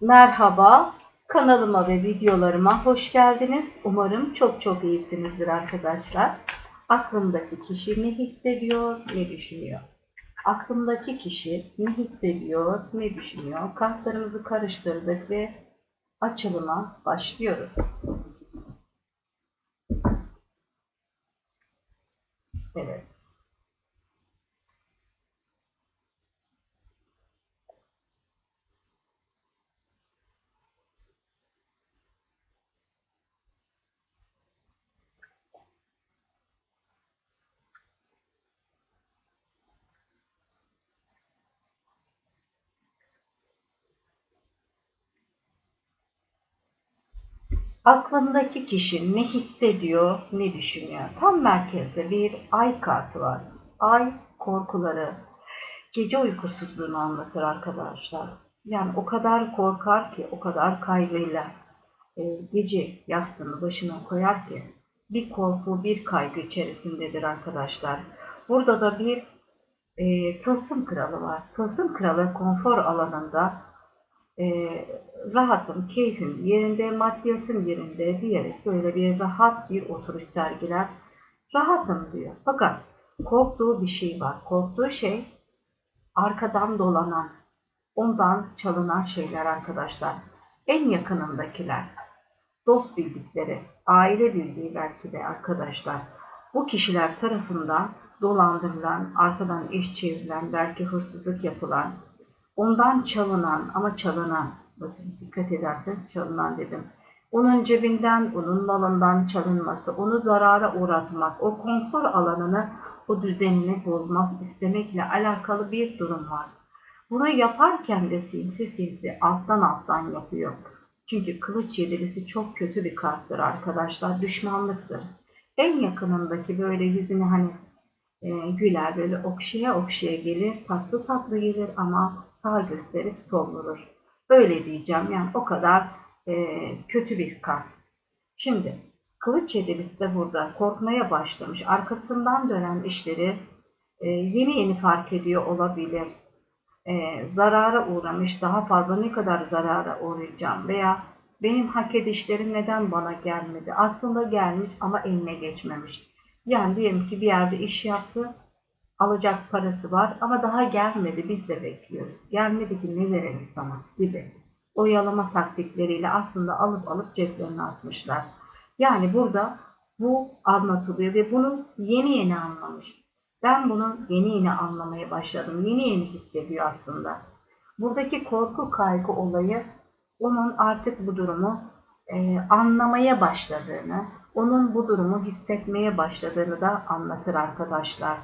Merhaba, kanalıma ve videolarıma hoş geldiniz. Umarım çok çok iyisinizdir arkadaşlar. Aklımdaki kişi ne hissediyor, ne düşünüyor? Aklımdaki kişi ne hissediyor, ne düşünüyor? Kartlarımızı karıştırdık ve açılıma başlıyoruz. Evet. Aklındaki kişi ne hissediyor, ne düşünüyor? Tam merkezde bir ay kartı var. Ay korkuları, gece uykusuzluğunu anlatır arkadaşlar. Yani o kadar korkar ki, o kadar kaygıyla e, gece yastığını başına koyar ki bir korku, bir kaygı içerisindedir arkadaşlar. Burada da bir e, tılsım kralı var. Tılsım kralı konfor alanında e, rahatım, keyfim yerinde, maddiyatım yerinde diyerek böyle bir rahat bir oturuş sergiler. Rahatım diyor. Fakat korktuğu bir şey var. Korktuğu şey arkadan dolanan, ondan çalınan şeyler arkadaşlar. En yakınındakiler, dost bildikleri, aile bildiği belki de arkadaşlar. Bu kişiler tarafından dolandırılan, arkadan iş çevrilen, belki hırsızlık yapılan, ondan çalınan ama çalınan, bakın dikkat ederseniz çalınan dedim. Onun cebinden, onun malından çalınması, onu zarara uğratmak, o konfor alanını, o düzenini bozmak istemekle alakalı bir durum var. Bunu yaparken de sinsi sinsi alttan alttan yapıyor. Çünkü kılıç yedilisi çok kötü bir karttır arkadaşlar. Düşmanlıktır. En yakınındaki böyle yüzünü hani e, güler böyle okşaya okşaya gelir. Tatlı tatlı gelir ama sağ gösterip sol vurur. Öyle diyeceğim. Yani o kadar e, kötü bir kart. Şimdi kılıç yedilisi de burada korkmaya başlamış. Arkasından dönen işleri e, yeni yeni fark ediyor olabilir. E, zarara uğramış. Daha fazla ne kadar zarara uğrayacağım veya benim hak edişlerim neden bana gelmedi? Aslında gelmiş ama eline geçmemiş. Yani diyelim ki bir yerde iş yaptı, alacak parası var ama daha gelmedi biz de bekliyoruz. Gelmedi ki ne verelim sana gibi. Oyalama taktikleriyle aslında alıp alıp ceplerine atmışlar. Yani burada bu anlatılıyor ve bunu yeni yeni anlamış. Ben bunu yeni yeni anlamaya başladım. Yeni yeni hissediyor aslında. Buradaki korku kaygı olayı onun artık bu durumu e, anlamaya başladığını, onun bu durumu hissetmeye başladığını da anlatır arkadaşlar.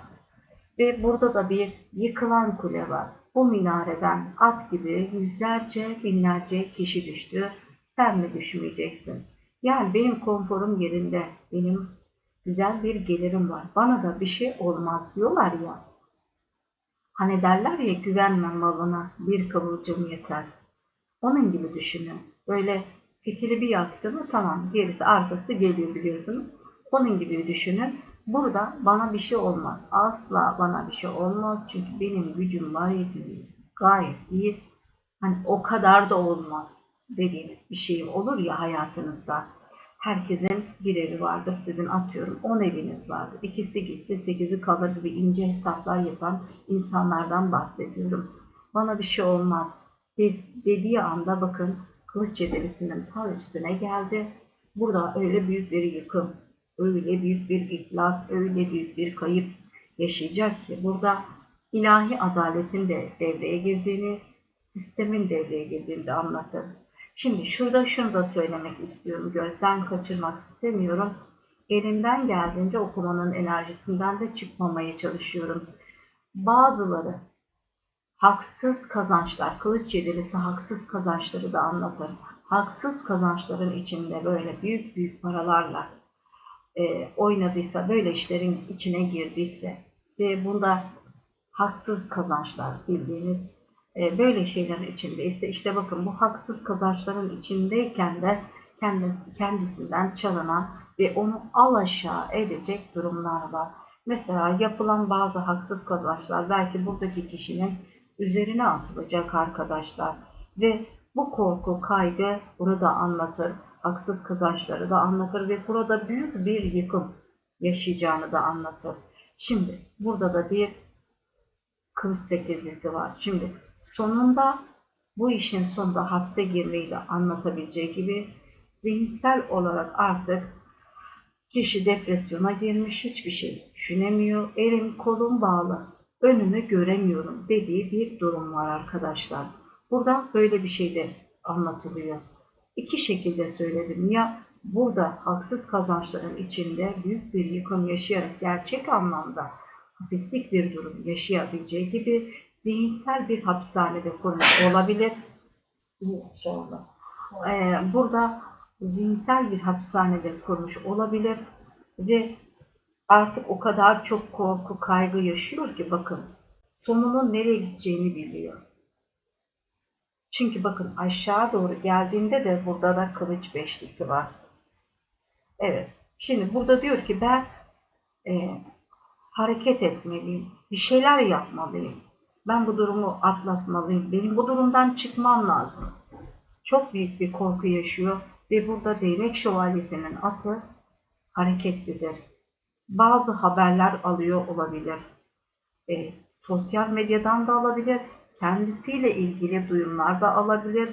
Ve burada da bir yıkılan kule var. Bu minareden at gibi yüzlerce, binlerce kişi düştü. Sen mi düşmeyeceksin? Yani benim konforum yerinde, benim güzel bir gelirim var. Bana da bir şey olmaz diyorlar ya. Hani derler ya güvenme malına bir kıvılcım yeter. Onun gibi düşünün. Böyle fitili bir yaktı mı tamam gerisi arkası geliyor biliyorsunuz. Onun gibi düşünün. Burada bana bir şey olmaz. Asla bana bir şey olmaz. Çünkü benim gücüm var yeteneğim gayet iyi. Hani o kadar da olmaz dediğiniz bir şey olur ya hayatınızda. Herkesin bir evi vardır. Sizin atıyorum 10 eviniz vardır. İkisi gitti 8'i kalır gibi ince hesaplar yapan insanlardan bahsediyorum. Bana bir şey olmaz dediği anda bakın kılıç cedelisinin ta üstüne geldi. Burada öyle büyük bir yıkım, öyle büyük bir iflas, öyle büyük bir kayıp yaşayacak ki burada ilahi adaletin de devreye girdiğini, sistemin devreye girdiğini de anlatır. Şimdi şurada şunu da söylemek istiyorum, gözden kaçırmak istemiyorum. Elimden geldiğince okumanın enerjisinden de çıkmamaya çalışıyorum. Bazıları haksız kazançlar, kılıç yedilisi haksız kazançları da anlatır. Haksız kazançların içinde böyle büyük büyük paralarla e, oynadıysa, böyle işlerin içine girdiyse ve bunda haksız kazançlar bildiğiniz e, böyle şeylerin içinde ise işte bakın bu haksız kazançların içindeyken de kendisi, kendisinden çalınan ve onu alaşağı edecek durumlar var. Mesela yapılan bazı haksız kazançlar belki buradaki kişinin üzerine atılacak arkadaşlar ve Bu korku, kaygı burada anlatır. Haksız kazançları da anlatır ve burada büyük bir yıkım yaşayacağını da anlatır. Şimdi burada da bir kılıç sekizlisi var. Şimdi sonunda bu işin sonunda hapse girmeyi de anlatabileceği gibi zihinsel olarak artık kişi depresyona girmiş, hiçbir şey düşünemiyor, elim kolum bağlı, önümü göremiyorum dediği bir durum var arkadaşlar. Burada böyle bir şey de anlatılıyor. İki şekilde söyledim. Ya burada haksız kazançların içinde büyük bir yıkım yaşayarak gerçek anlamda hapislik bir durum yaşayabileceği gibi zihinsel bir hapishanede kurmuş olabilir. İnşallah. Ee, burada zihinsel bir hapishanede kurmuş olabilir ve artık o kadar çok korku, kaygı yaşıyor ki bakın sonunun nereye gideceğini biliyor. Çünkü bakın aşağı doğru geldiğinde de burada da kılıç beşlisi var. Evet. Şimdi burada diyor ki ben e, hareket etmeliyim. Bir şeyler yapmalıyım. Ben bu durumu atlatmalıyım. Benim bu durumdan çıkmam lazım. Çok büyük bir korku yaşıyor ve burada değnek şövalyesinin atı hareketlidir. Bazı haberler alıyor olabilir. E, sosyal medyadan da alabilir. Kendisiyle ilgili duyumlar da alabilir.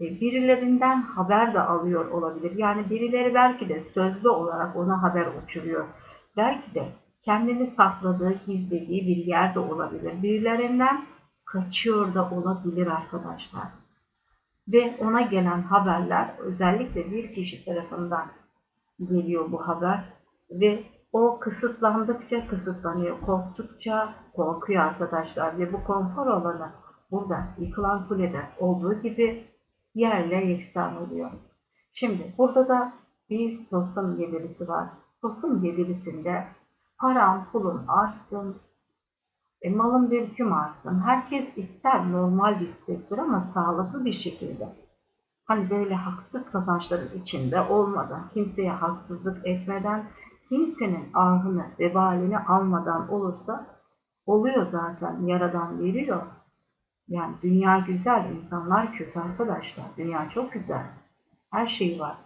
E, birilerinden haber de alıyor olabilir. Yani birileri belki de sözlü olarak ona haber uçuruyor. Belki de kendini sakladığı, gizlediği bir yerde olabilir. Birilerinden kaçıyor da olabilir arkadaşlar. Ve ona gelen haberler özellikle bir kişi tarafından geliyor bu haber ve o kısıtlandıkça kısıtlanıyor, korktukça korkuyor arkadaşlar ve bu konfor alanı burada yıkılan kulede olduğu gibi yerle yeksan oluyor. Şimdi burada da bir tılsım yedirisi var. Tılsım yedirisinde param, pulun artsın, e, malın mülküm artsın. Herkes ister normal bir istektir ama sağlıklı bir şekilde. Hani böyle haksız kazançların içinde olmadan, kimseye haksızlık etmeden, kimsenin ahını, vebalini almadan olursa oluyor zaten. Yaradan veriyor. Yani dünya güzel, insanlar kötü arkadaşlar. Dünya çok güzel. Her şey var.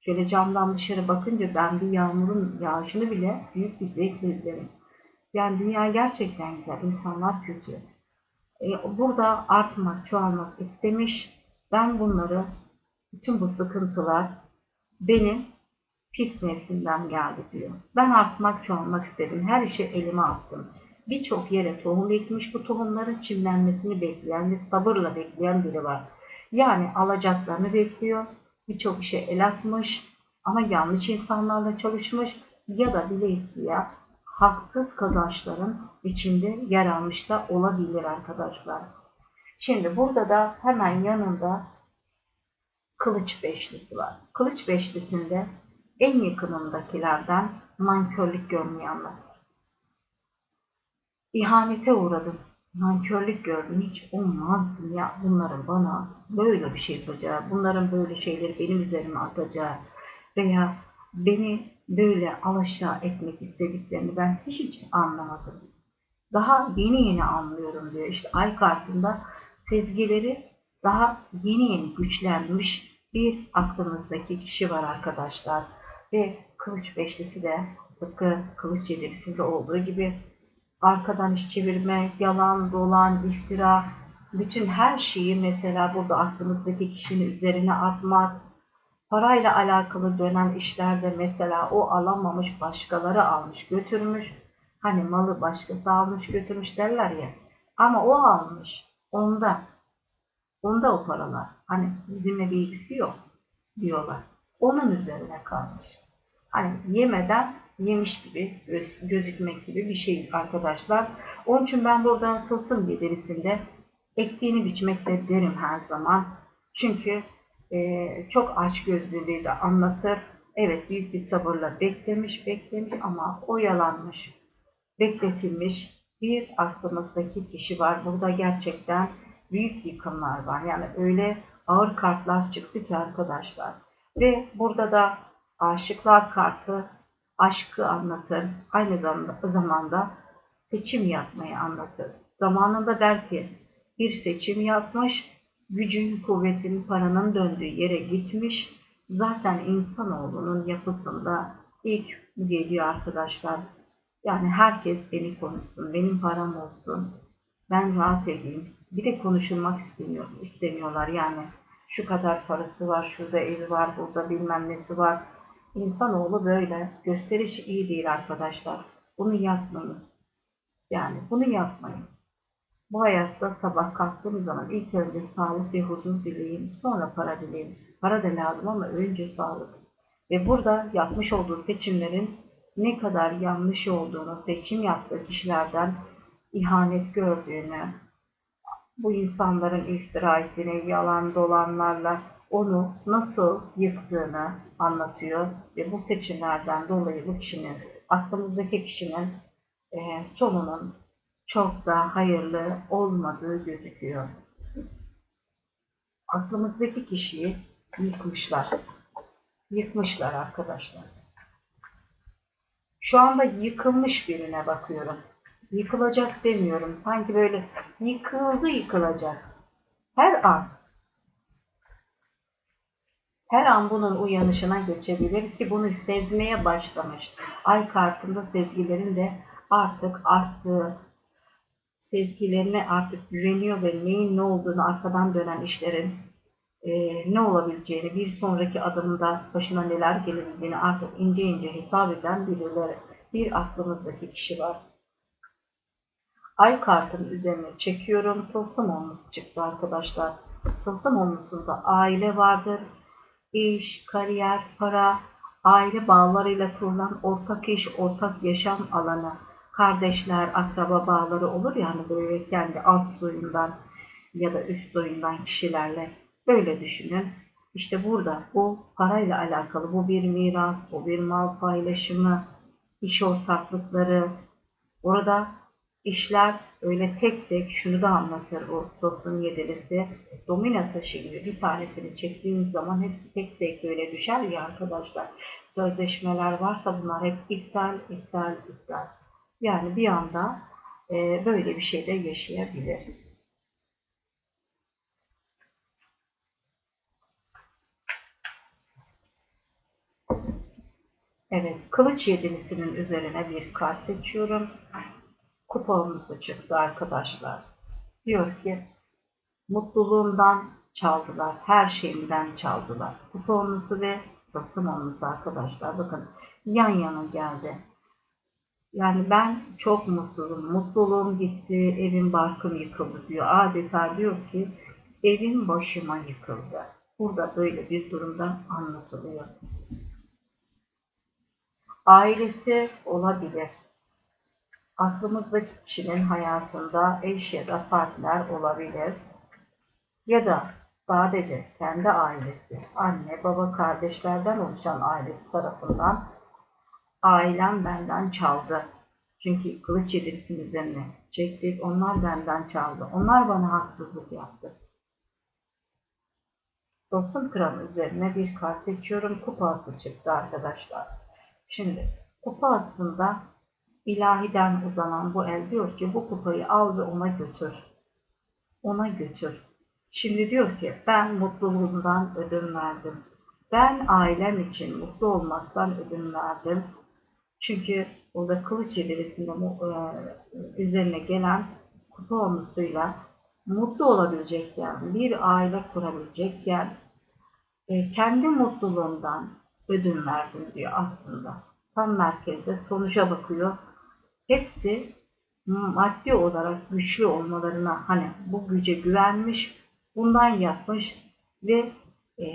Şöyle camdan dışarı bakınca ben bir yağmurun yağışını bile büyük bir zevkle izlerim. Yani dünya gerçekten güzel, insanlar kötü. E, burada artmak, çoğalmak istemiş. Ben bunları, bütün bu sıkıntılar benim pis nefsimden geldi diyor. Ben artmak, çoğalmak istedim. Her işi elime attım. Birçok yere tohum ekmiş, bu tohumların çimlenmesini bekleyen ve sabırla bekleyen biri var. Yani alacaklarını bekliyor, birçok işe el atmış ama yanlış insanlarla çalışmış ya da bile isteye haksız kazançların içinde yer almış da olabilir arkadaşlar. Şimdi burada da hemen yanında kılıç beşlisi var. Kılıç beşlisinde en yakınındakilerden nankörlük görmeyi anlatır. İhanete uğradım, nankörlük gördüm, hiç olmazdım ya bunların bana böyle bir şey yapacağı, bunların böyle şeyleri benim üzerime atacağı veya beni böyle alaşağı etmek istediklerini ben hiç anlamadım. Daha yeni yeni anlıyorum diyor. İşte ay kartında sezgileri daha yeni yeni güçlenmiş bir aklımızdaki kişi var arkadaşlar. Ve kılıç beşlisi de tıpkı kılıç yedirisinde olduğu gibi arkadan iş çevirme, yalan, dolan, iftira, bütün her şeyi mesela burada aklımızdaki kişinin üzerine atmak, parayla alakalı dönen işlerde mesela o alamamış başkaları almış götürmüş. Hani malı başkası almış götürmüş derler ya. Ama o almış. Onda. Onda o paralar. Hani bizimle bir ilgisi yok diyorlar. Onun üzerine kalmış. Hani yemeden yemiş gibi gözükmek gibi bir şey arkadaşlar. Onun için ben buradan tılsım getirisinde ektiğini biçmekte derim her zaman. Çünkü e, çok aç gözlülüğü de anlatır. Evet büyük bir sabırla beklemiş beklemiş ama oyalanmış, bekletilmiş bir aklımızdaki kişi var. Burada gerçekten büyük yıkımlar var. Yani öyle ağır kartlar çıktı ki arkadaşlar. Ve burada da aşıklar kartı aşkı anlatır. Aynı zamanda seçim yapmayı anlatır. Zamanında belki bir seçim yapmış gücün, kuvvetin, paranın döndüğü yere gitmiş. Zaten insanoğlunun yapısında ilk geliyor arkadaşlar. Yani herkes beni konuşsun, benim param olsun, ben rahat edeyim. Bir de konuşulmak istemiyor, istemiyorlar yani. Şu kadar parası var, şurada evi var, burada bilmem nesi var. İnsanoğlu böyle. Gösteriş iyi değil arkadaşlar. Bunu yapmayın. Yani bunu yapmayın. Bu hayatta sabah kalktığım zaman ilk önce sağlık ve huzur dileyin, sonra para dileyin. Para da lazım ama önce sağlık. Ve burada yapmış olduğu seçimlerin ne kadar yanlış olduğunu, seçim yaptığı kişilerden ihanet gördüğünü, bu insanların iftira ettiğini, yalan dolanlarla onu nasıl yıktığını anlatıyor. Ve bu seçimlerden dolayı bu kişinin, aklımızdaki kişinin e, sonunun çok da hayırlı olmadığı gözüküyor. Aklımızdaki kişiyi yıkmışlar. Yıkmışlar arkadaşlar. Şu anda yıkılmış birine bakıyorum. Yıkılacak demiyorum. Sanki böyle yıkıldı yıkılacak. Her an her an bunun uyanışına geçebilir ki bunu sezmeye başlamış. Ay kartında sezgilerin de artık arttığı, sezgilerine artık güveniyor ve neyin ne olduğunu arkadan dönen işlerin e, ne olabileceğini, bir sonraki adımda başına neler gelebileceğini artık ince ince hesap eden birileri, bir aklımızdaki kişi var. Ay kartın üzerine çekiyorum. Tılsım olması çıktı arkadaşlar. Tılsım olmasında aile vardır. İş, kariyer, para, aile bağlarıyla kurulan ortak iş, ortak yaşam alanı, kardeşler, akraba bağları olur yani böyle kendi alt soyundan ya da üst soyundan kişilerle böyle düşünün. İşte burada bu parayla alakalı bu bir miras, bu bir mal paylaşımı, iş ortaklıkları. Orada işler öyle tek tek şunu da anlatır bu Tılsım yedilisi. Domino taşı gibi bir tanesini çektiğimiz zaman hep tek tek böyle düşer ya arkadaşlar. Sözleşmeler varsa bunlar hep iptal, iptal, iptal. Yani bir anda e, böyle bir şey de yaşayabilir. Evet, kılıç yedilisinin üzerine bir kart seçiyorum. Kuponumuzu çıktı arkadaşlar. Diyor ki, mutluluğumdan çaldılar, her şeyimden çaldılar. Kuponumuzu ve basım olması arkadaşlar. Bakın yan yana geldi. Yani ben çok mutluyum. Mutluluğum gitti, evim barkım yıkıldı diyor. Adeta diyor ki evim başıma yıkıldı. Burada böyle bir durumda anlatılıyor. Ailesi olabilir. Aklımızdaki kişinin hayatında eş ya da partner olabilir. Ya da sadece kendi ailesi, anne, baba, kardeşlerden oluşan ailesi tarafından ailem benden çaldı. Çünkü kılıç yedirisinin üzerine çektik. Onlar benden çaldı. Onlar bana haksızlık yaptı. Dostum kralı üzerine bir kart seçiyorum. Kupası çıktı arkadaşlar. Şimdi kupa aslında ilahiden uzanan bu el diyor ki bu kupayı al ve ona götür. Ona götür. Şimdi diyor ki ben mutluluğumdan ödün verdim. Ben ailem için mutlu olmaktan ödün verdim. Çünkü orada kılıç yedirisinde üzerine gelen kupa olmasıyla mutlu olabilecekken, bir aile kurabilecekken e, kendi mutluluğundan ödün verdim diyor aslında. Tam merkezde sonuca bakıyor. Hepsi maddi olarak güçlü olmalarına hani bu güce güvenmiş, bundan yapmış ve e,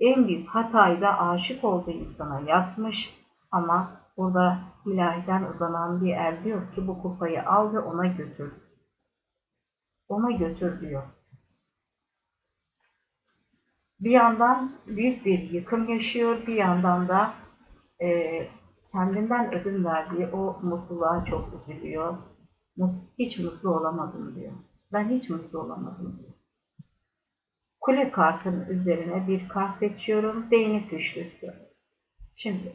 en büyük hatayı da aşık olduğu insana yapmış ama burada ilahiden uzanan bir el diyor ki bu kupayı al ve ona götür. Ona götür diyor. Bir yandan büyük bir yıkım yaşıyor, bir yandan da e, kendinden ödün verdiği o mutluluğa çok üzülüyor. Hiç mutlu olamadım diyor. Ben hiç mutlu olamadım diyor. Kule kartının üzerine bir kart seçiyorum. Değnek üçlüsü. Şimdi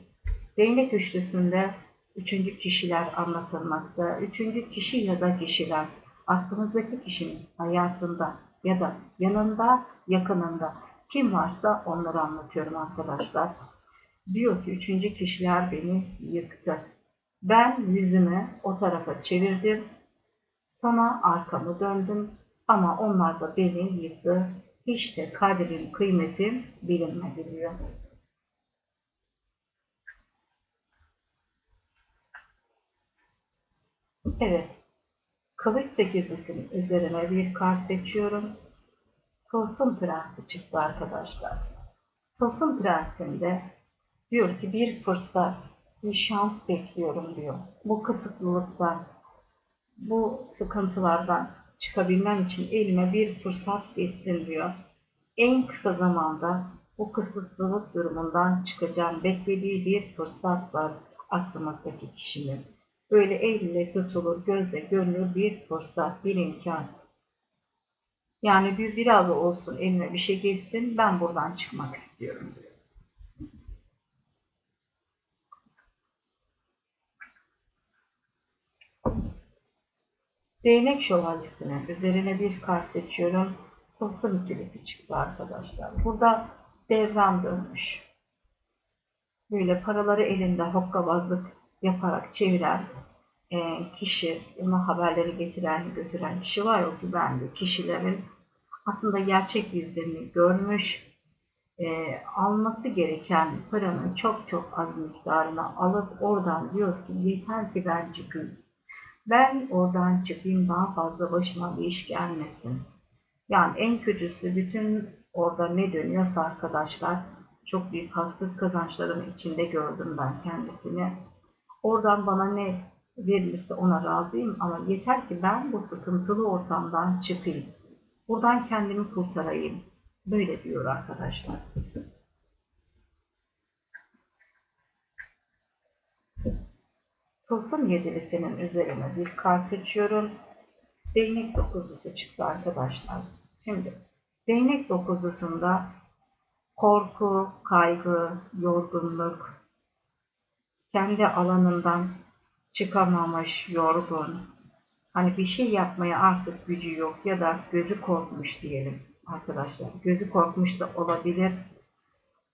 değnek üçlüsünde üçüncü kişiler anlatılmakta. Üçüncü kişi ya da kişiler aklınızdaki kişinin hayatında ya da yanında, yakınında kim varsa onları anlatıyorum arkadaşlar. Diyor ki üçüncü kişiler beni yıktı. Ben yüzümü o tarafa çevirdim. Sana arkamı döndüm ama onlar da beni yıktı. Hiç de kadrin kıymetim bilinmedi diyor. Evet. Kılıç sekizlisinin üzerine bir kart seçiyorum. Tılsım Prensi çıktı arkadaşlar. Tılsım Prensi'nde diyor ki bir fırsat, bir şans bekliyorum diyor. Bu kısıtlılıktan, bu sıkıntılardan çıkabilmem için elime bir fırsat geçsin diyor. En kısa zamanda bu kısıtlılık durumundan çıkacağım. Beklediği bir fırsat var aklımızdaki kişinin. Böyle elle tutulur, gözle görülür bir fırsat, bir imkan. Yani bir biraz olsun elime bir şey geçsin, ben buradan çıkmak istiyorum diyor. Değnek şövalyesinin üzerine bir kart seçiyorum. Tılsım ikilisi çıktı arkadaşlar. Burada devran dönmüş. Böyle paraları elinde hokkabazlık yaparak çeviren e, kişi, ona haberleri getiren, götüren kişi var o güvenli kişilerin aslında gerçek yüzlerini görmüş, e, alması gereken paranın çok çok az miktarını alıp oradan diyor ki yeter ki ben çıkayım. Ben oradan çıkayım daha fazla başıma bir iş gelmesin. Yani en kötüsü bütün orada ne dönüyorsa arkadaşlar çok büyük haksız kazançların içinde gördüm ben kendisini. Oradan bana ne verilirse ona razıyım ama yeter ki ben bu sıkıntılı ortamdan çıkayım. Buradan kendimi kurtarayım. Böyle diyor arkadaşlar. Tılsım yedilisinin üzerine bir kart seçiyorum. Değnek dokuzlusu çıktı arkadaşlar. Şimdi değnek dokuzlusunda korku, kaygı, yorgunluk, kendi alanından çıkamamış, yorgun, hani bir şey yapmaya artık gücü yok ya da gözü korkmuş diyelim arkadaşlar. Gözü korkmuş da olabilir.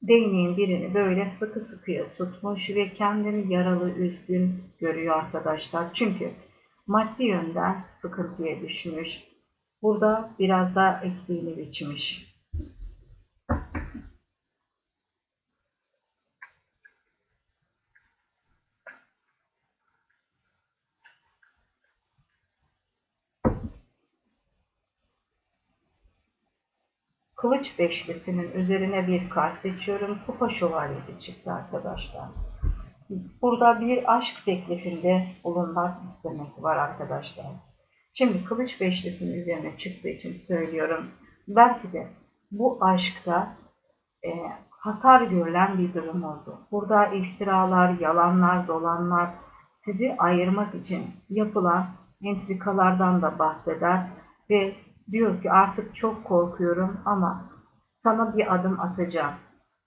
Değneğin birini böyle sıkı sıkıya tutmuş ve kendini yaralı, üzgün görüyor arkadaşlar. Çünkü maddi yönden sıkıntıya düşmüş. Burada biraz daha ektiğini biçmiş. Kılıç beşlisinin üzerine bir kart seçiyorum. Kupa şövalyesi çıktı arkadaşlar. Burada bir aşk teklifinde bulunmak istemek var arkadaşlar. Şimdi kılıç beşlisinin üzerine çıktığı için söylüyorum. Belki de bu aşkta e, hasar görülen bir durum oldu. Burada iftiralar, yalanlar, dolanlar, sizi ayırmak için yapılan entrikalardan da bahseder ve Diyor ki artık çok korkuyorum ama sana bir adım atacağım.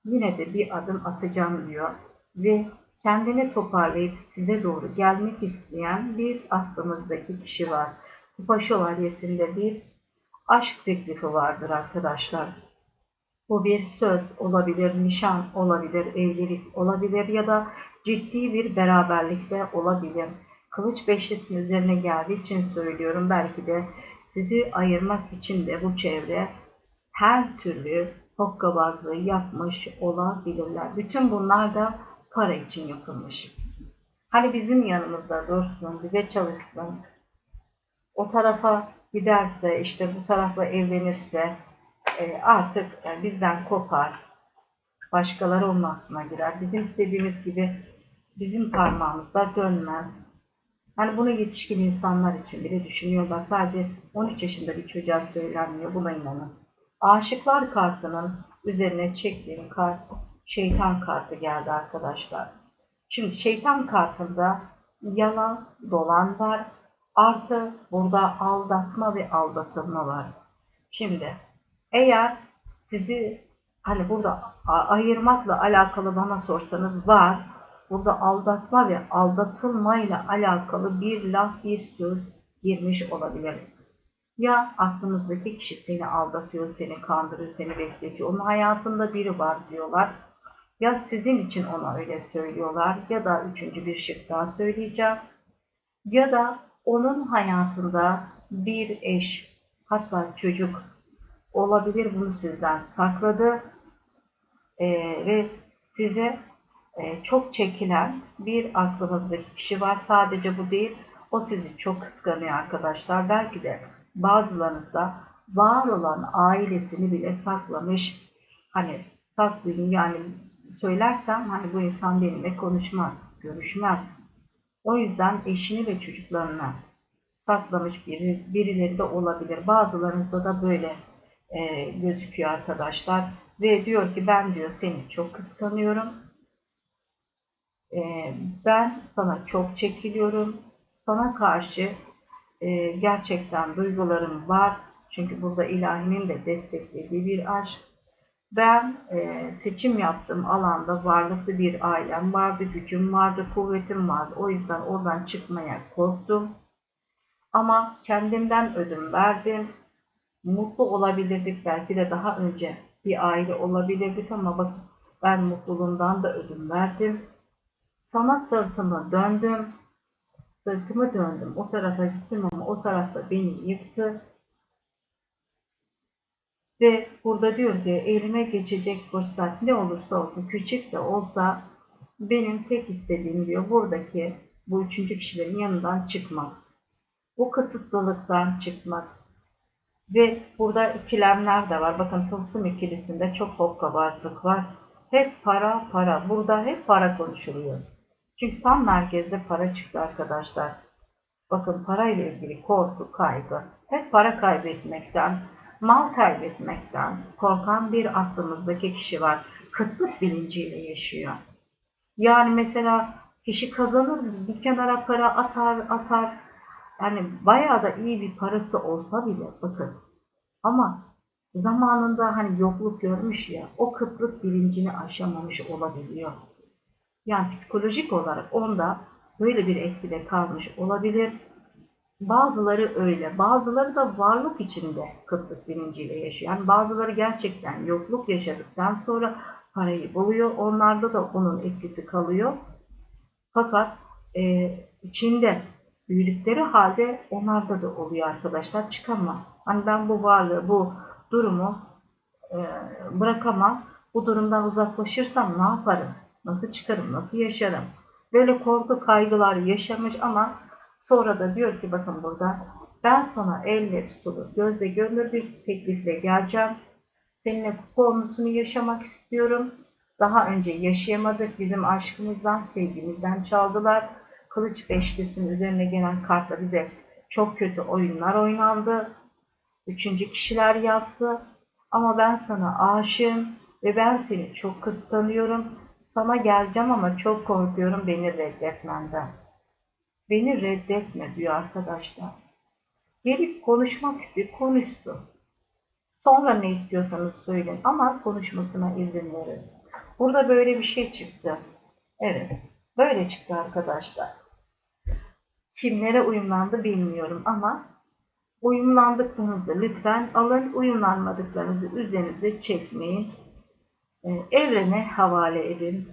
Yine de bir adım atacağım diyor. Ve kendini toparlayıp size doğru gelmek isteyen bir aklımızdaki kişi var. Kupa şövalyesinde bir aşk teklifi vardır arkadaşlar. Bu bir söz olabilir, nişan olabilir, evlilik olabilir ya da ciddi bir beraberlikte olabilir. Kılıç beşlisinin üzerine geldiği için söylüyorum. Belki de sizi ayırmak için de bu çevre her türlü hokkabazlığı yapmış olabilirler. Bütün bunlar da para için yapılmış. Hani bizim yanımızda dursun, bize çalışsın, o tarafa giderse, işte bu tarafla evlenirse e, artık e, bizden kopar, başkaları onun aklına girer. Bizim istediğimiz gibi bizim parmağımızda dönmez. Hani bunu yetişkin insanlar için bile düşünüyorlar. Sadece 13 yaşında bir çocuğa söylenmiyor. Buna inanın. Aşıklar kartının üzerine çektiğim kart şeytan kartı geldi arkadaşlar. Şimdi şeytan kartında yalan, dolan var. Artı burada aldatma ve aldatılma var. Şimdi eğer sizi hani burada ayırmakla alakalı bana sorsanız var burada aldatma ve aldatılmayla alakalı bir laf, bir söz girmiş olabilir. Ya aklınızdaki kişi seni aldatıyor, seni kandırıyor, seni besletiyor. Onun hayatında biri var diyorlar. Ya sizin için ona öyle söylüyorlar ya da üçüncü bir şık daha söyleyeceğim. Ya da onun hayatında bir eş hatta çocuk olabilir bunu sizden sakladı Ee, ve size çok çekilen bir aklınızdaki kişi var. Sadece bu değil o sizi çok kıskanıyor arkadaşlar. Belki de bazılarınız da var olan ailesini bile saklamış. Hani saklayın yani söylersem hani bu insan benimle konuşmaz, görüşmez. O yüzden eşini ve çocuklarını saklamış biri, birileri de olabilir. Bazılarınızda da böyle e, gözüküyor arkadaşlar. Ve diyor ki ben diyor seni çok kıskanıyorum. E, ben sana çok çekiliyorum. Sana karşı e, gerçekten duygularım var. Çünkü burada ilahinin de desteklediği bir aşk. Ben e, seçim yaptığım alanda varlıklı bir ailem vardı, gücüm vardı, kuvvetim vardı. O yüzden oradan çıkmaya korktum. Ama kendimden ödün verdim. Mutlu olabilirdik belki de daha önce bir aile olabilirdik ama bak ben mutluluğumdan da ödün verdim. Sana sırtımı döndüm. Sırtımı döndüm. O tarafa gittim ama o tarafta beni yıktı. Ve burada diyor ki elime geçecek fırsat ne olursa olsun küçük de olsa benim tek istediğim diyor buradaki bu üçüncü kişilerin yanından çıkmak. Bu kısıtlılıktan çıkmak. Ve burada ikilemler de var. Bakın tılsım ikilisinde çok hokkabazlık var. Hep para para. Burada hep para konuşuluyor. Çünkü tam merkezde para çıktı arkadaşlar. Bakın parayla ilgili korku, kaygı. Hep para kaybetmekten, mal kaybetmekten korkan bir aklımızdaki kişi var. Kıtlık bilinciyle yaşıyor. Yani mesela kişi kazanır bir kenara para atar atar. Yani bayağı da iyi bir parası olsa bile bakın. Ama zamanında hani yokluk görmüş ya o kıtlık bilincini aşamamış olabiliyor. Yani psikolojik olarak onda böyle bir etkide kalmış olabilir. Bazıları öyle, bazıları da varlık içinde kıtlık bilinciyle yaşıyor. Yani bazıları gerçekten yokluk yaşadıktan sonra parayı buluyor. Onlarda da onun etkisi kalıyor. Fakat e, içinde büyüdükleri halde onlarda da oluyor arkadaşlar. Çıkamam. Hani ben bu varlığı, bu durumu e, bırakamam. Bu durumdan uzaklaşırsam ne yaparım? Nasıl çıkarım? Nasıl yaşarım? Böyle korku, kaygılar yaşamış ama sonra da diyor ki bakın burada ben sana elle tutulur, gözle görünür bir teklifle geleceğim. Seninle konusunu yaşamak istiyorum. Daha önce yaşayamadık. Bizim aşkımızdan, sevgimizden çaldılar. Kılıç beşlisinin üzerine gelen kartla bize çok kötü oyunlar oynandı. Üçüncü kişiler yaptı. Ama ben sana aşığım ve ben seni çok kıskanıyorum. Sana geleceğim ama çok korkuyorum beni reddetmenden. Beni reddetme diyor arkadaşlar. Gelip konuşmak istiyor, konuşsun. Sonra ne istiyorsanız söyleyin ama konuşmasına izin verin. Burada böyle bir şey çıktı. Evet, böyle çıktı arkadaşlar. Kimlere uyumlandı bilmiyorum ama uyumlandıklarınızı lütfen alın, uyumlanmadıklarınızı üzerinize çekmeyin. Ee, evrene havale edin.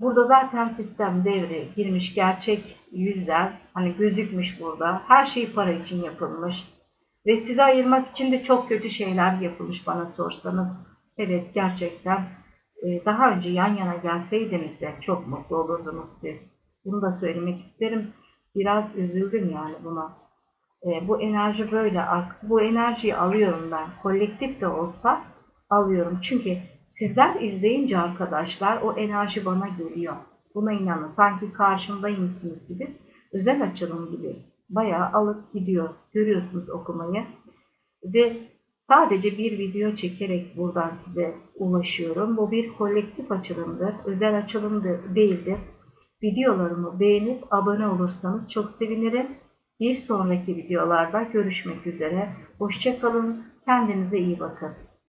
Burada zaten sistem devre girmiş gerçek yüzler hani gözükmüş burada. Her şey para için yapılmış. Ve sizi ayırmak için de çok kötü şeyler yapılmış bana sorsanız. Evet gerçekten e, daha önce yan yana gelseydiniz de çok mutlu olurdunuz siz. Bunu da söylemek isterim. Biraz üzüldüm yani buna. E, bu enerji böyle. Bu enerjiyi alıyorum ben. Kolektif de olsa alıyorum. Çünkü Sizler izleyince arkadaşlar o enerji bana geliyor. Buna inanın. Sanki karşımdaymışsınız gibi. Özel açılım gibi. Bayağı alıp gidiyor. Görüyorsunuz okumayı. Ve sadece bir video çekerek buradan size ulaşıyorum. Bu bir kolektif açılımdır. Özel açılım değildir. Videolarımı beğenip abone olursanız çok sevinirim. Bir sonraki videolarda görüşmek üzere. Hoşçakalın. Kendinize iyi bakın.